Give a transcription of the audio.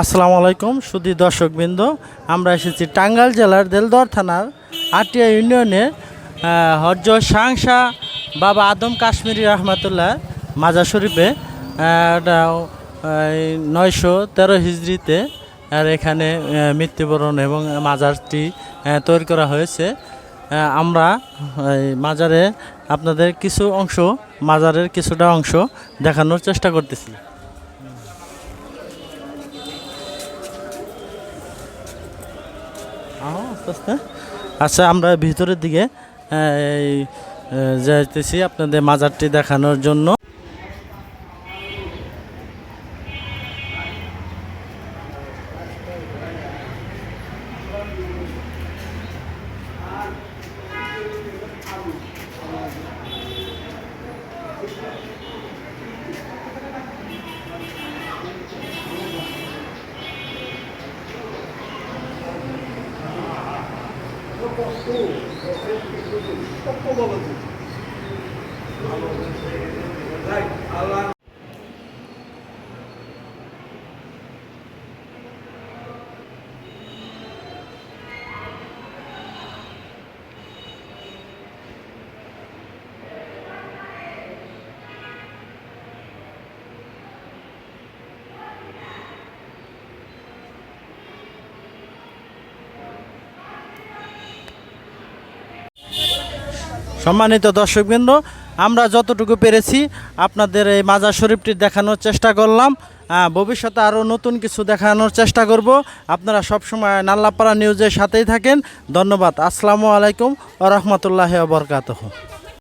আসসালামু আলাইকুম, সুধী দর্শকবৃন্দ। আমরা এসেছি টাঙ্গাইল জেলার দেলদর থানার আটিয়া ইউনিয়নের হজ্জ সাংসা বাবা আদম কাশ্মীরি রহমাতুল্লাহ মাজার শরীফে নয়শো তেরো হিজড়িতে, আর এখানে মৃত্যুবরণ এবং মাজারটি তৈরি করা হয়েছে। আমরা মাজারে আপনাদের কিছু অংশ, মাজারের কিছুটা অংশ দেখানোর চেষ্টা করতেছি। আস্তে আস্তে আচ্ছা আমরা ভিতরের দিকে যাইতেছি আপনাদের মাজারটি দেখানোর জন্য। Right, Allah সম্মানিত দর্শকবৃন্দ, আমরা যতটুকু পেরেছি আপনাদের এই মাজার শরীফটি দেখানোর চেষ্টা করলাম। ভবিষ্যতে আরও নতুন কিছু দেখানোর চেষ্টা করব। আপনারা সবসময় নাল্লাপাড়া নিউজের সাথেই থাকেন। ধন্যবাদ। আসসালামু আলাইকুম ও রহমতুল্লাহ বরকাতহ।